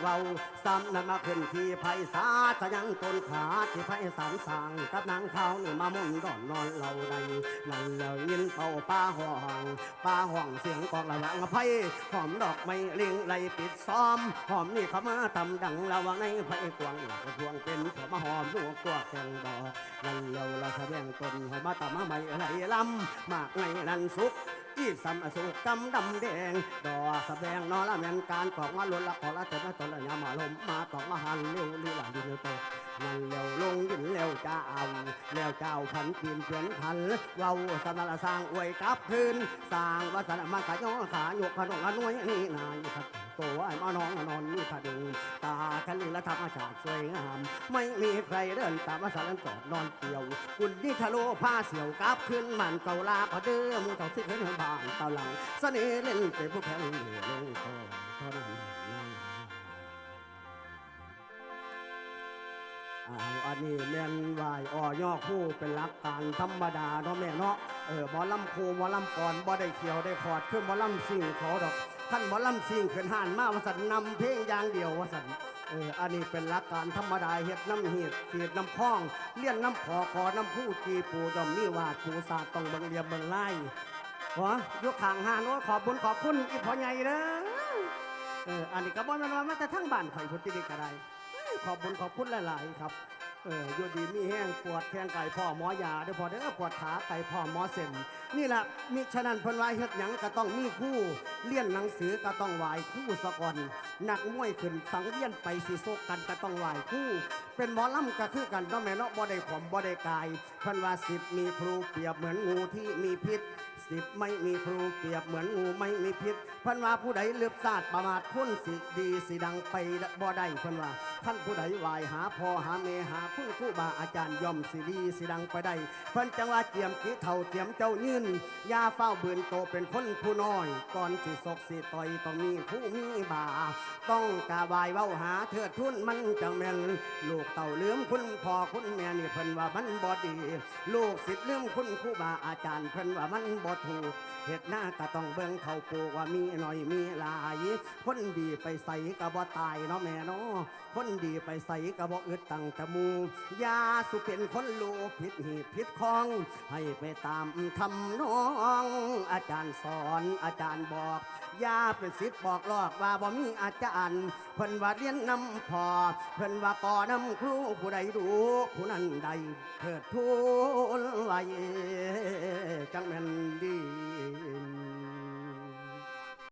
เว้าซ้ำนั้นมาขึ้นที่ไพศาลจะยังต้นขาที่ไพศาลสางกับนางเขานี่มามุ่นดอนนอนเราใดนั่นแล้วยินเป่าป้าห้องป้าห้องเสียงกองระวังไพหอมดอกไม้เลิงไหลปิดซ้อมหอมนี่เขามาตำดังระวังในไพกวางหลักพวงเป็นผมมาหอมลูกกวกแกงดอกนั่นแล้วเราแสดงตนหอมมาตำมาไม่ไหลลำมากไงนั่นสุกอีสัมสุกกำดำแดงดอกสะแบงนอละแมนการกอกมาล้นละขอละเจ็บมาตนละยามาลมมาตอกมาหันเร็วลีหลังดินโตนั่นเร็วลงดินเร็วเจ้าแล้วเจ้าพันปีนเปลี่ยนพันเว้าสนละสร้างอวยกลับคืนสร้างวัฒนมันขายอขาหยกขนมอนวยนี่นายครับตัวไอ้มาน้องนอนนี่ขาดึงตาคันลีละธรรมชาติสวยงาม ไม่มีใครเดินตามมาสารจอดนอนเตียวคุณนิทะโลผ้าเสี่ยวกลับขึ้นมันเกาลาพอเดิมเก่าสิขึ้นบานเตาหลังเสน่ห์เล่นเป็นผู้แพ้เหลือลงคอเท่านั้น อ้าวอันนี้แม่นวายอ่อย่อคู่เป็นหลักการธรรมดาเนาะแม่เนาะเออหมอลำคูหมอลำก่อนบ่ได้เขียวได้ขอดคือหมอลำสิ่งขอดอกขั้นหมอลำสิ่งขึ้นห่านมาวสันนำเพลงอย่างเดียววสันเอออันนี้เป็นหลักการธรรมดาเฮ็ดน้ำเห็ดเขียดน้ำคล้องเลี้ยนน้ำพอคอน้ำผู้กีปูดอมมีวาดปูศาสตร์ต้องเบังเรียบเบังไล่หัวยกขางหานโอ้ขอบบุญขอบคุณอีพ่อใหญ่เด้อเอออันนี้ก็บ่แม่นว่ามาแต่ทั้งบ้านข่อยพุทธิเดกระไดเอ้ย ขอบบุญขอบคุณหลาย ๆ ครับ เอออยู่ดีมีแห้งปวดแข้งไก่พ่อหมอยาเด้อพอเด้อปวดขาไก่พ่อหมอเส้นนี่แหละมิฉะนั้นเพิ่นว่าเฮ็ดหยังก็ต้องมีคู่เลี้ยนหนังสือก็ต้องไหวคู่สะก่อนนักมวยขึ้นสังเวียนไปสิโซกกันก็ต้องไหวคู่เป็นหมอลำก็คือกันเนาะแม่เนาะบ่ได้ขมบ่ได้กายเพิ่นว่าสิบมีครูเปรียบเหมือนงูที่มีพิษ สิบไม่มีครูเปรียบเหมือนงูไม่มีพิษพิ่นว่าผู้ใดเลือบศาสตร์ประมาทคนสิดีสิดังไปบ่ได้พิ่นว่าท่านผู้ใดไหวหาพ่อหาเมหาคุณครูบาอาจารย์ย่อมสิดีสิดังไปได้เพิ่นจังว่าเจียมกีเท่าเจียมเจ้ายืนยาเฝ้าบืนโตเป็นคนผู้น้อย ก่อนสิศกสิต่อยต้องมีผู้มีบา ต้องกาบายเว้าหาเถิดทุนมันจังแม่นลูกเต่าเลื่อมคุณพ่อคุณแม่นี่เพิ่นว่ามันบ่ดี ลูกศิษย์เลื่อมคุณครูบาอาจารย์เพิ่นว่ามันบ่ถูกเห็ดหน้าก็ต้องเบิ่งเขาปลูกว่ามีหน่อยมีหลาย คนดีไปใส่ก็บ่ตายเนาะแม่เนาะคนดีไปใส่ก็บ่อึดตั้งจมูยาสุเป็นคนโลภผิดหีผิดคอง ให้ไปตามทำนอง อาจารย์สอนอาจารย์บอกยาเป็นสิทธิ์บอกลอกว่าบ่มีอาจารย์เพิ่นว่าเรียนนำพอเพิ่นว่าปอนำครูผู้ใดรู้ผู้นั้นใดเพิดทูลไว้จังแม่น